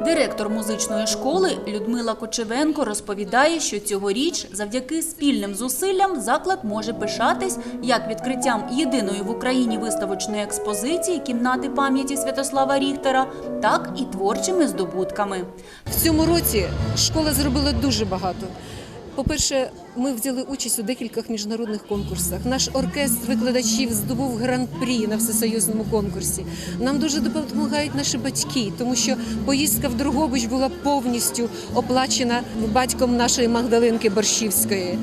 Директор музичної школи Людмила Кочевенко розповідає, що цьогоріч завдяки спільним зусиллям заклад може пишатись як відкриттям єдиної в Україні виставочної експозиції кімнати пам'яті Святослава Ріхтера, так і творчими здобутками. В цьому році школа зробила дуже багато. По-перше, ми взяли участь у декількох міжнародних конкурсах. Наш оркестр викладачів здобув гран-прі на всесоюзному конкурсі. Нам дуже допомагають наші батьки, тому що поїздка в Другобич була повністю оплачена батьком нашої Магдалинки Борщівської.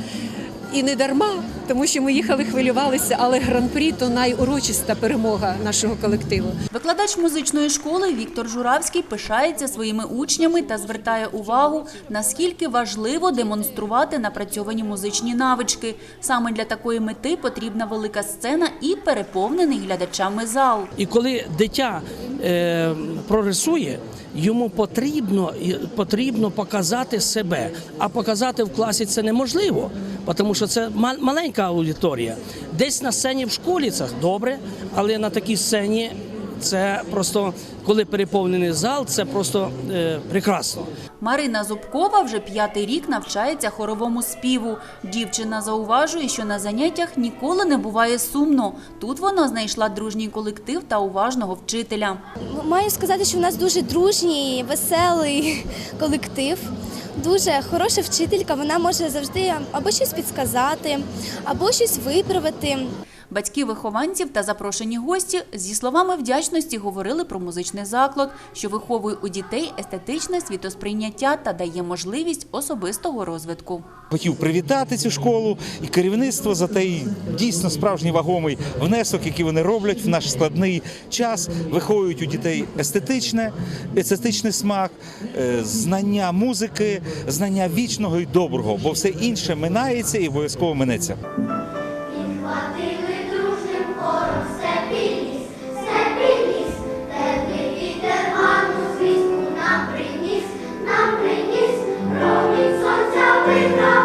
І не дарма, тому що ми їхали, хвилювалися, але гран-прі то найурочиста перемога нашого колективу. Викладач музичної школи Віктор Журавський пишається своїми учнями та звертає увагу, наскільки важливо демонструвати напрацьовані музичні навички. Саме для такої мети потрібна велика сцена і переповнений глядачами зал. І коли дитя е, прогресує, йому потрібно, потрібно показати себе. А показати в класі це неможливо, тому що це ма- маленька аудиторія. Десь на сцені в школі це добре, але на такій сцені це просто коли переповнений зал, це просто е, прекрасно. Марина Зубкова вже п'ятий рік навчається хоровому співу. Дівчина зауважує, що на заняттях ніколи не буває сумно. Тут вона знайшла дружній колектив та уважного вчителя. Маю сказати, що в нас дуже дружній, веселий колектив. Дуже хороша вчителька. Вона може завжди або щось підсказати, або щось виправити. Батьки вихованців та запрошені гості зі словами вдячності говорили про музичний заклад, що виховує у дітей естетичне світосприйняття та дає можливість особистого розвитку. Хотів привітати цю школу і керівництво за той дійсно справжній вагомий внесок, який вони роблять в наш складний час. Виховують у дітей естетичне, естетичний смак, е, знання музики, знання вічного і доброго, бо все інше минається і обов'язково минеться. we know.